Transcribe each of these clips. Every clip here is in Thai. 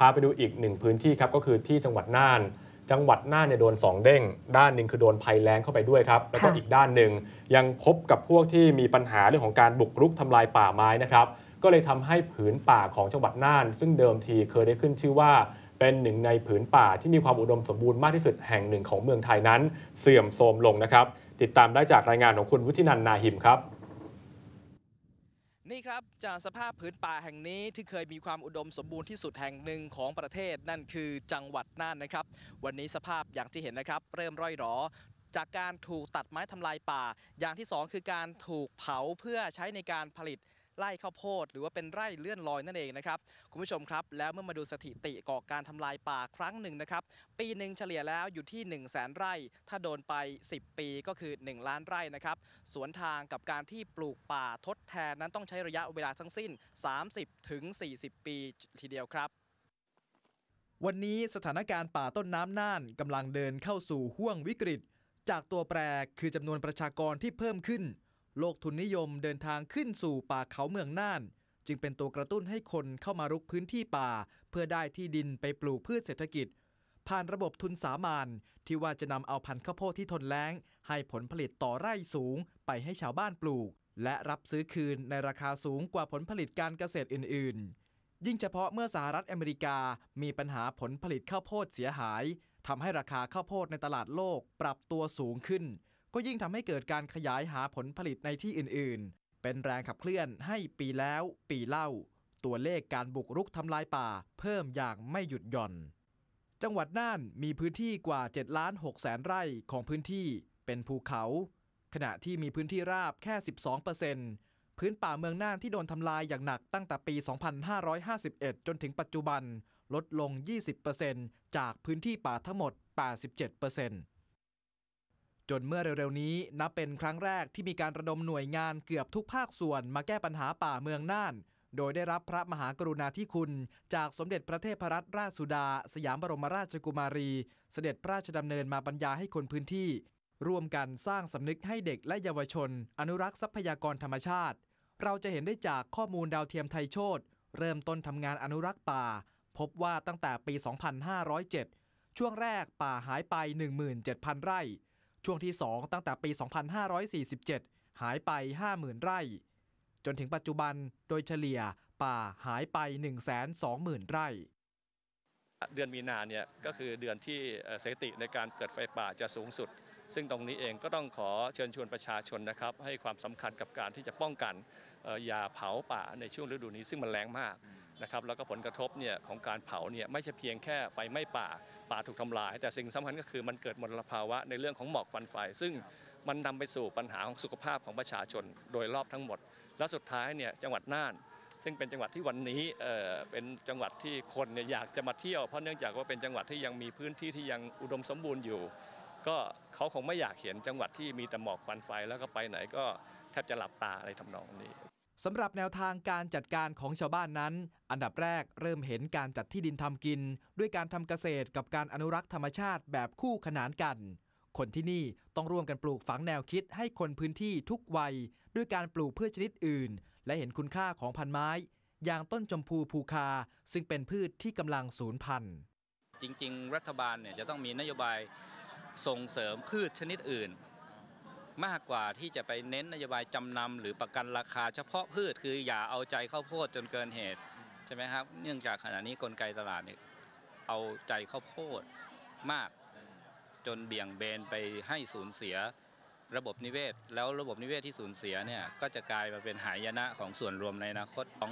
พาไปดูอีกหนึ่งพื้นที่ครับก็คือที่จังหวัดน่าน จังหวัดน่านเนี่ยโดน 2 เด้ง ด้านหนึ่งคือโดนภัยแล้งเข้าไปด้วยครับ แล้วก็ค่ะอีกด้านหนึ่งยังพบกับพวกที่มีปัญหาเรื่องของการบุกรุกทำลายป่าไม้นะครับ ก็เลยทำให้ผืนป่าของจังหวัดน่าน ซึ่งเดิมทีเคยได้ขึ้นชื่อว่าเป็นหนึ่งในผืนป่าที่มีความอุดมสมบูรณ์มากที่สุดแห่งหนึ่งของเมืองไทยนั้น เสื่อมโทรมลงนะครับ ติดตามได้จากรายงานของคุณวุฒินันท์นาหิมครับ นี่ครับจากสภาพพื้นป่าแห่งนี้ที่เคยมีความอุดมสมบูรณ์ที่สุดแห่งหนึ่งของประเทศนั่นคือจังหวัดน่านนะครับ วันนี้สภาพอย่างที่เห็นนะครับ เริ่มร่อยหรอจากการถูกตัดไม้ทำลายป่า อย่างที่สองคือการถูกเผาเพื่อใช้ในการผลิต ไร่ข้าวโพด หรือว่าเป็นไร่เลื่อนลอยนั่นเองนะครับคุณผู้ชมครับ แล้วเมื่อมาดูสถิติก่อการทำลายป่าครั้งหนึ่งนะครับปีหนึ่งเฉลี่ยแล้วอยู่ที่ 1 0 0 0 0แสนไร่ ถ้าโดนไป 10 ปีก็คือ 1 ล้านไร่นะครับสวนทางกับการที่ปลูกป่าทดแทนนั้นต้องใช้ระยะเวลาทั้งสิ้น 30ถึง40 ปีทีเดียวครับวันนี้สถานการณ์ป่าต้นน้ำน่านกำลังเดินเข้าสู่ห่วงวิกฤต จากตัวแปรคือจำนวนประชากรที่เพิ่มขึ้น โลกทุนนิยมเดินทางขึ้นสู่ป่าเขาเมืองน่าน จึงเป็นตัวกระตุ้นให้คนเข้ามารุกพื้นที่ป่า เพื่อได้ที่ดินไปปลูกพืชเศรษฐกิจ ผ่านระบบทุนสามานที่ว่าจะนำเอาพันธุ์ข้าวโพดที่ทนแล้ง ให้ผลผลิตต่อไร่สูง ไปให้ชาวบ้านปลูก และรับซื้อคืนในราคาสูงกว่าผลผลิตการเกษตรอื่น ๆ ยิ่งเฉพาะเมื่อสหรัฐอเมริกามีปัญหาผลผลิตข้าวโพดเสียหายทำให้ราคาข้าวโพดในตลาดโลกปรับตัวสูงขึ้น ก็ยิ่งทำให้เกิดการขยายหาผลผลิตในที่อื่นๆ เป็นแรงขับเคลื่อนให้ปีแล้วปีเล่า ตัวเลขการบุกรุกทำลายป่าเพิ่มอย่างไม่หยุดหย่อน จังหวัดน่านมีพื้นที่กว่า7ล้าน6แสนไร่ของพื้นที่เป็นภูเขา ขณะที่มีพื้นที่ราบแค่ 12%พื้นป่าเมืองน่านที่โดนทำลายอย่างหนักตั้งแต่ปี 2551 จนถึงปัจจุบัน ลดลง 20%จากพื้นที่ป่าทั้งหมด 87% จนเมื่อเร็วๆนี้นับเป็นครั้งแรกที่มีการระดมหน่วยงานเกือบทุกภาคส่วนมาแก้ปัญหาป่าเมืองน่าน โดยได้รับพระมหากรุณาธิคุณ จากสมเด็จพระเทพรัตนราชสุดา สยามบรมราชกุมารี เสด็จพระราชดำเนินมาบรรยายให้คนพื้นที่ ร่วมกันสร้างสำนึกให้เด็กและเยาวชน อนุรักษ์ทรัพยากรธรรมชาติ เราจะเห็นได้จากข้อมูลดาวเทียมไทยโชตเริ่มต้นทำงานอนุรักษ์ป่า พบว่าตั้งแต่ปี 2507 ช่วงแรกป่าหายไป 17,000 ไร่ ช่วงที่ 2 ตั้งแต่ปี 2547 หายไป 50,000 ไร่ จนถึงปัจจุบันโดยเฉลี่ยป่าหายไป 120,000 ไร่ เดือนมีนาเนี่ยก็คือเดือนที่สถิติในการเกิดไฟป่าจะสูงสุด ซึ่งตรงนี้เองก็ต้องขอเชิญชวนประชาชนนะครับ ให้ความสำคัญกับการที่จะป้องกันอย่าเผาป่าในช่วงฤดูนี้ซึ่งมันแรงมากนะครับแล้วก็ผลกระทบเนี่ยของการเผาเนี่ยไม่ใช่เพียงแค่ไฟไหม้ป่าป่าถูกทำลาย แต่สิ่งสำคัญก็คือมันเกิดมลภาวะในเรื่องของหมอกควันไฟ ซึ่งมันนำไปสู่ปัญหาของสุขภาพของประชาชนโดยรอบทั้งหมด และสุดท้ายเนี่ยจังหวัดน่าน ซึ่งเป็นจังหวัดที่วันนี้เอ่อเป็นจังหวัดที่คนเนี่ยอยากจะมาเที่ยวเพราะเนื่องจากว่าเป็นจังหวัดที่ยังมีพื้นที่ที่ยังอุดมสมบูรณ์อยู่ ก็เขาคงไม่อยากเห็นจังหวัดที่มีแต่หมอกควันไฟแล้วก็ไปไหนก็แทบจะหลับตาอะไรทำนองนี้สำหรับแนวทางการจัดการของชาวบ้านนั้น อันดับแรกเริ่มเห็นการจัดที่ดินทำกิน ด้วยการทำเกษตรกับการอนุรักษ์ธรรมชาติแบบคู่ขนานกัน คนที่นี่ต้องร่วมกันปลูกฝังแนวคิดให้คนพื้นที่ทุกวัย ด้วยการปลูกพืชชนิดอื่น และเห็นคุณค่าของพันไม้ อย่างต้นชมพูภูคา ซึ่งเป็นพืชที่กำลังสูญพันธุ์ จริง ๆ รัฐบาลเนี่ยจะต้องมีนโยบาย ส่งเสริมพืชชนิดอื่น มากกว่าที่จะไปเน้นนโยบายจำนำหรือประกันราคาเฉพาะพืชคืออย่าเอาใจข้าวโพดจนเกินเหตุใช่ไหมครับ เนื่องจากขณะนี้กลไกตลาดเนี่ยเอาใจข้าวโพดมากจนเบี่ยงเบนไปให้สูญเสียระบบนิเวศ แล้วระบบนิเวศที่สูญเสียเนี่ยก็จะกลายมาเป็นหายนะของส่วนรวมในอนาคตของ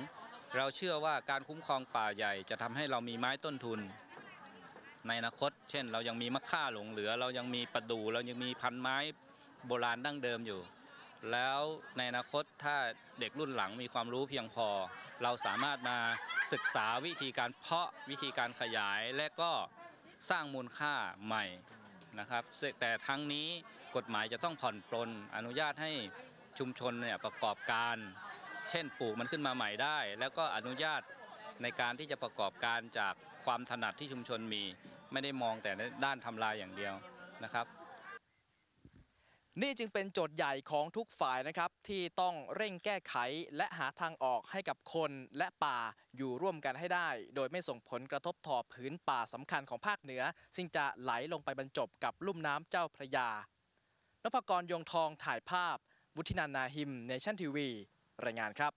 เราเชื่อว่าการคุ้มครองป่าใหญ่จะทำให้เรามีไม้ต้นทุน ในอนาคต เช่น เรายังมีมะค่าหลงเหลือ เรายังมีประดู่เรายังมีพันไม้โบราณดั้งเดิมอยู่ แล้วในอนาคตถ้าเด็กรุ่นหลังมีความรู้เพียงพอ เราสามารถมาศึกษาวิธีการเพาะวิธีการขยายและก็สร้างมูลค่าใหม่นะครับแต่ทั้งนี้กฎหมายจะต้องผ่อนปลนอนุญาตให้ชุมชนเนี่ยประกอบการ เช่นปลูกมันขึ้นมาใหม่ได้ แล้วก็อนุญาตในการที่จะประกอบการจากความถนัดที่ชุมชนมี ไม่ได้มองแต่ในด้านทำลายอย่างเดียวนะครับ นี่จึงเป็นโจทย์ใหญ่ของทุกฝ่ายนะครับ ที่ต้องเร่งแก้ไขและหาทางออกให้กับคนและป่าอยู่ร่วมกันให้ได้ โดยไม่ส่งผลกระทบต่อผืนป่าสำคัญของภาคเหนือ ซึ่งจะไหลลงไปบรรจบกับลุ่มน้ำเจ้าพระยานพกรยงทองถ่ายภาพ วุฒินันนาหิมเนชั่นทีวี รายงานครับ